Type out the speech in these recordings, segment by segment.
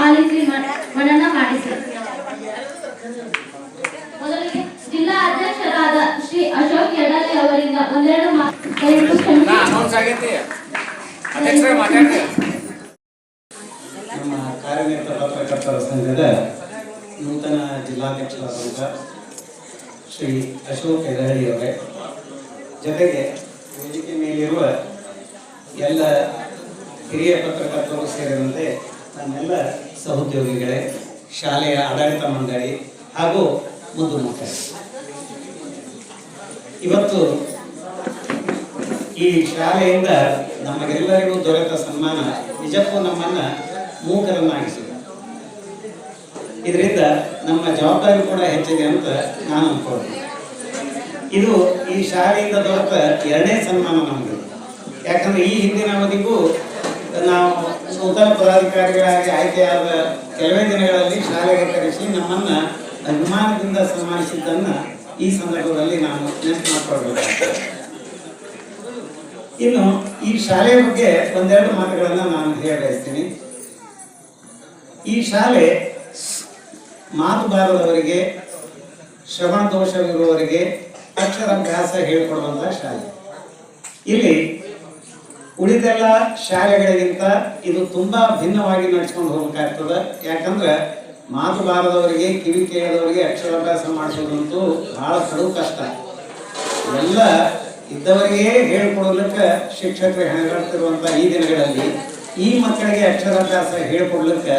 ಆಲಿಸಿ ಮನನ ಮಾಡಿಸಿ. ಮೊದಲಿಗೆ ಜಿಲ್ಲಾ ಅಧ್ಯಕ್ಷರಾದ ಶ್ರೀ ಅಶೋಕ್ ಯಡಾಲಿ ಅವರಿಂದ ಒಂದೆರಡು ಮಾತು ನಮ್ಮ ಕಾರ್ಯನಿರ್ತರ ಪ್ರಕರ್ತರ ಸಂಘದ ನೂತನ ಜಿಲ್ಲಾಧ್ಯಕ್ಷರಾದಂಥ ಶ್ರೀ ಅಶೋಕ್ ಯಡಹಳ್ಳಿ ಅವರೇ ಜೊತೆಗೆ ವೇದಿಕೆ ಮೇಲಿರುವ ಎಲ್ಲ ಹಿರಿಯ ಪತ್ರಕರ್ತರು ಸೇರಿದಂತೆ ನನ್ನೆಲ್ಲ ಸಹೋದ್ಯೋಗಿಗಳೇ, ಶಾಲೆಯ ಆಡಳಿತ ಮಂಡಳಿ ಹಾಗೂ ಮುದ್ದು ಮಕ್ಕಳ ಇವತ್ತು ಈ ಶಾಲೆಯಿಂದ ನಮಗೆಲ್ಲರಿಗೂ ದೊರೆತ ಸನ್ಮಾನ, ನಿಜಕ್ಕೂ ನಮ್ಮನ್ನ ಮೂಕರನ್ನಾಗಿಸಿದೆ. ಇದರಿಂದ ನಮ್ಮ ಜವಾಬ್ದಾರಿ ಕೂಡ ಹೆಚ್ಚಿದೆ ಅಂತ ನಾನು ಅನ್ಕೊಳ್ತೀನಿ. ಇದು ಈ ಶಾಲೆಯಿಂದ ದೊರೆತ ಎರಡನೇ ಸನ್ಮಾನ ನಮಗೆ ಯಾಕಂದ್ರೆ ಈ ಹಿಂದಿನ ಅವಧಿಗೂ ನಾವು ನೂತನ ಪದಾಧಿಕಾರಿಗಳಾಗಿ ಆಯ್ಕೆಯಾದ ಕೆಲವೇ ದಿನಗಳಲ್ಲಿ ಶಾಲೆಗೆ ಕರೆಸಿ ನಮ್ಮನ್ನ ಅಭಿಮಾನದಿಂದ ಸನ್ಮಾನಿಸಿದ್ದನ್ನ ಈ ಸಂದರ್ಭದಲ್ಲಿ ನಾನು ನೆನಪು ಮಾಡಿಕೊಳ್ಬೇಕು ಇನ್ನು ಈ ಶಾಲೆಯ ಬಗ್ಗೆ ಒಂದೆರಡು ಮಾತುಗಳನ್ನ ನಾನು ಹೇಳ ಬಯಸ್ತೀನಿ. ಈ ಶಾಲೆ ಮಾತು ಬಾರದವರಿಗೆ ಶ್ರವಣ ದೋಷವಿರುವವರಿಗೆ ಅಕ್ಷರಾಭ್ಯಾಸ ಹೇಳಿಕೊಡುವಂತಹ ಶಾಲೆ. ಇಲ್ಲಿ ಉಳಿದೆಲ್ಲ ಶಾಲೆಗಳಿಗಿಂತ ಇದು ತುಂಬಾ ಭಿನ್ನವಾಗಿ ನಡ್ಸ್ಕೊಂಡು ಹೋಗ್ಬೇಕಾಗ್ತದೆ. ಯಾಕಂದ್ರೆ ಮಾತು ಬಾರದವರಿಗೆ ಕಿವಿ ಕೇಳದವರಿಗೆ ಅಕ್ಷರಾಭ್ಯಾಸ ಮಾಡಿಸೋದಂತೂ ಬಹಳ ಕಡು ಕಷ್ಟ. ಎಲ್ಲ ಇದ್ದವರಿಗೆ ಹೇಳ್ಕೊಡ್ಲಿಕ್ಕೆ ಶಿಕ್ಷಕರು ಹೆಣಗಾಡ್ತಿರುವಂತ ಈ ದಿನಗಳಲ್ಲಿ ಈ ಮಕ್ಕಳಿಗೆ ಅಕ್ಷರಾಭ್ಯಾಸ ಹೇಳ್ಕೊಡ್ಲಿಕ್ಕೆ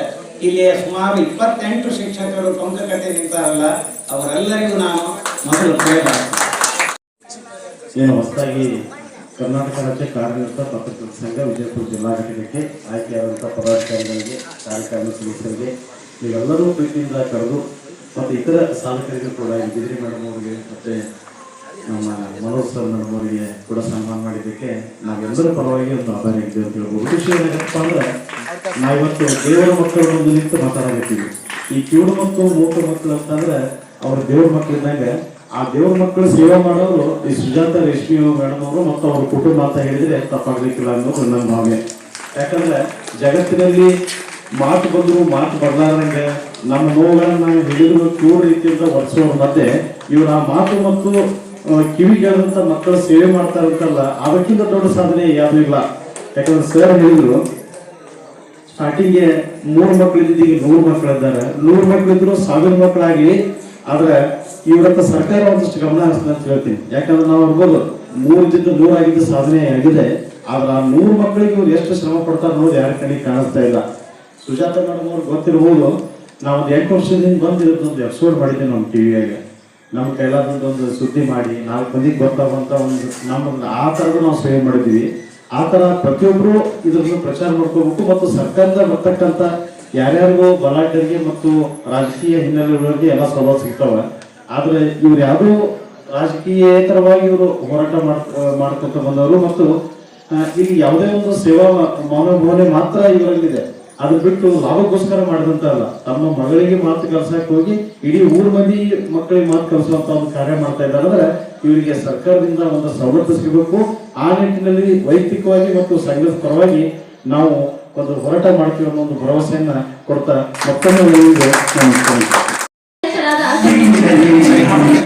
ಇಲ್ಲಿ ಸುಮಾರು ಇಪ್ಪತ್ತೆಂಟು ಶಿಕ್ಷಕರು ಟೊಂಕಕತೆ ನಿಂತಾರಲ್ಲ ಅವರೆಲ್ಲರಿಗೂ ನಾನು ಮೊದಲು ಕೇಳಬಾರ್ದು. ಏನು ಹೊಸದಾಗಿ ಕರ್ನಾಟಕ ರಾಜ್ಯ ಕಾರ್ಯನಿರತ ಪತ್ರಕರ್ತ ಸಂಘ ವಿಜಯಪುರ ಜಿಲ್ಲಾ ಘಟಕಕ್ಕೆ ಆಯ್ಕೆಯಾದಂಥ ಪದಾಧಿಕಾರಿಗಳಿಗೆ ಕಾರ್ಯಕ್ರಮ ಸದಸ್ಯರಿಗೆ ನೀವೆಲ್ಲರೂ ಪ್ರೀತಿಯಿಂದ ಕರೆದು ಮತ್ತು ಇತರ ಸಾಧಕರಿಗೂ ಕೂಡ ಬಿದಿರಿ ಮೇಡಮ್ ಅವರಿಗೆ ಮತ್ತು ನಮ್ಮ ಮನೋಜ್ ಸರ್ ಮೇಡಮ್ ಅವರಿಗೆ ಕೂಡ ಸನ್ಮಾನ ಮಾಡಿದ್ದಕ್ಕೆ ನಾವೆಲ್ಲರ ಪರವಾಗಿ ಒಂದು ಆಭಾರ ಇದ್ದೀವಿ ಅಂತ ಹೇಳ್ಬೋದು. ವಿಷಯ ಏನಪ್ಪ ಅಂದ್ರೆ ನಾವಿವತ್ತು ದೇವರ ಮಕ್ಕಳು ಒಂದು ನಿಂತು ಮಾತಾಡಕತ್ತೀವಿ. ಈ ಕಿವುಡು ಮಕ್ಕಳು, ಮೂಕ ಮಕ್ಕಳು ಅಂತಂದ್ರೆ ಅವ್ರ ದೇವ್ರ ಮಕ್ಕಳಿದ್ದಾಗ ಆ ದೇವ್ರ ಮಕ್ಕಳು ಸೇವೆ ಮಾಡೋರು ಈ ಸುಜಾತ, ರೇಷ್ಮಿ ಮೇಡಮ್ ಅವರು ಮತ್ತು ಅವ್ರ ಕುಟುಂಬ ಅಂತ ಹೇಳಿದ್ರೆ ತಪ್ಪಾಗ್ಲಿಕ್ಕಿಲ್ಲ ಅನ್ನೋದು ನನ್ನ ಭಾವನೆ ಯಾಕಂದ್ರೆ ಜಗತ್ತಿನಲ್ಲಿ ಮಾತು ಬಂದ್ರು ಮಾತು ಬರ್ಲಾರ್ದಂಗೆ ನಮ್ಮ ನೋವುಗಳನ್ನ ನಾವು ಹಿಡಿದು ಚೂರು ರೀತಿಯಿಂದ ವರ್ಸೋರ ಮಧ್ಯೆ ಇವ್ರ ಆ ಮಾತು ಮತ್ತು ಕಿವಿಗಾದಂತ ಮಕ್ಕಳ ಸೇವೆ ಮಾಡ್ತಾ ಇರ್ತಲ್ಲ ಅದಕ್ಕಿಂತ ದೊಡ್ಡ ಸಾಧನೆ ಯಾವ್ದು ಇಲ್ಲ. ಯಾಕಂದ್ರೆ ಸರ್ ಹೇಳಿದ್ರು ಸ್ಟಾರ್ಟಿಂಗ್ಗೆ ಮೂರು ಮಕ್ಕಳು ಇದ್ದಿದ್ದು ಈಗ ನೂರು ಮಕ್ಕಳಿದ್ದಾರೆ ನೂರು ಮಕ್ಕಳಿದ್ರು ಸಾವಿರ ಮಕ್ಕಳಾಗಿ ಆದ್ರೆ ಇವರತ್ತ ಸರ್ಕಾರ ಒಂದಷ್ಟು ಗಮನ ಹರಿಸ್ತದೆ ಅಂತ ಹೇಳ್ತೀನಿ. ಯಾಕಂದ್ರೆ ನಾವು ಅನ್ಬೋದು ಮೂರು ಇದ್ದಿದ್ದು ನೂರ ಆಗಿದ್ದು ಸಾಧನೆ ಆಗಿದೆ. ಆದ್ರೆ ಆ ನೂರು ಮಕ್ಕಳಿಗೆ ಇವ್ರು ಎಷ್ಟು ಶ್ರಮ ಪಡ್ತಾರೆ ಅನ್ನೋದು ಯಾರ ಕಣ್ಣಿಗೆ ಕಾಣಿಸ್ತಾ ಇಲ್ಲ. ಸುಜಾತ ಮೇಡಮ್ ಅವ್ರಿಗೆ ಗೊತ್ತಿರ್ಬೋದು ನಾವು ಒಂದು ಎಂಟು ವರ್ಷದಿಂದ ಬಂದು ಒಂದು ಎಪಿಸೋಡ್ ಮಾಡಿದ್ದೆ ನಮ್ಮ ಟಿವಿಯಾಗ ನಮ್ಮ ಕೈಲಾದಂತ ಒಂದು ಸುದ್ದಿ ಮಾಡಿ, ನಾಲ್ಕು ಮಂದಿಗೆ ಗೊತ್ತಾಗುವಂತ ಒಂದು ನಮ್ಮ ಆ ಥರದ ನಾವು ಸೇವೆ ಮಾಡಿದ್ವಿ ಆ ಥರ ಪ್ರತಿಯೊಬ್ಬರು ಇದನ್ನು ಪ್ರಚಾರ ಮಾಡ್ಕೋಬೇಕು ಮತ್ತು ಸರ್ಕಾರದ ಬರ್ತಕ್ಕಂಥ ಯಾರ್ಯಾರಿಗೂ ಬಲಾಢ್ಯರಿಗೆ ಮತ್ತು ರಾಜಕೀಯ ಹಿನ್ನೆಲೆಗಳಿಗೆ ಎಲ್ಲ ಸೌಲಭ್ಯ ಸಿಗ್ತಾವೆ. ಆದ್ರೆ ಇವ್ರು ಯಾರು ರಾಜಕೀಯೇತರವಾಗಿ ಇವರು ಹೋರಾಟ ಮಾಡ್ಕೊತ ಬಂದವರು ಮತ್ತು ಇಲ್ಲಿ ಯಾವುದೇ ಒಂದು ಸೇವಾ ಮನೋಭಾವನೆ ಮಾತ್ರ ಇವರಲ್ಲಿದೆ ಅದು ಬಿಟ್ಟು ಲಾಭಕ್ಕೋಸ್ಕರ ಮಾಡಿದಂತ ಅಲ್ಲ. ತಮ್ಮ ಮಗಳಿಗೆ ಮಾತು ಕಲ್ಸಕ್ ಹೋಗಿ, ಇಡೀ ಊರ್ ಮಂದಿ ಮಕ್ಕಳಿಗೆ ಮಾತು ಕಲಿಸುವಂತ ಒಂದು ಕಾರ್ಯ ಮಾಡ್ತಾ ಇದ್ದಾರೆ. ಅಂದ್ರೆ ಇವರಿಗೆ ಸರ್ಕಾರದಿಂದ ಒಂದು ಸವಲತ್ತು ಸಿಗಬೇಕು. ಆ ನಿಟ್ಟಿನಲ್ಲಿ ವೈಯಕ್ತಿಕವಾಗಿ ಮತ್ತು ಸಂಘದ ಪರವಾಗಿ ನಾವು ಒಂದು ಹೋರಾಟ ಮಾಡ್ತೀವಿ ಅನ್ನೋ ಒಂದು ಭರವಸೆಯನ್ನ ಕೊಡ್ತಾ ಮತ್ತೊಮ್ಮೆ ನಮಸ್ಕಾರ.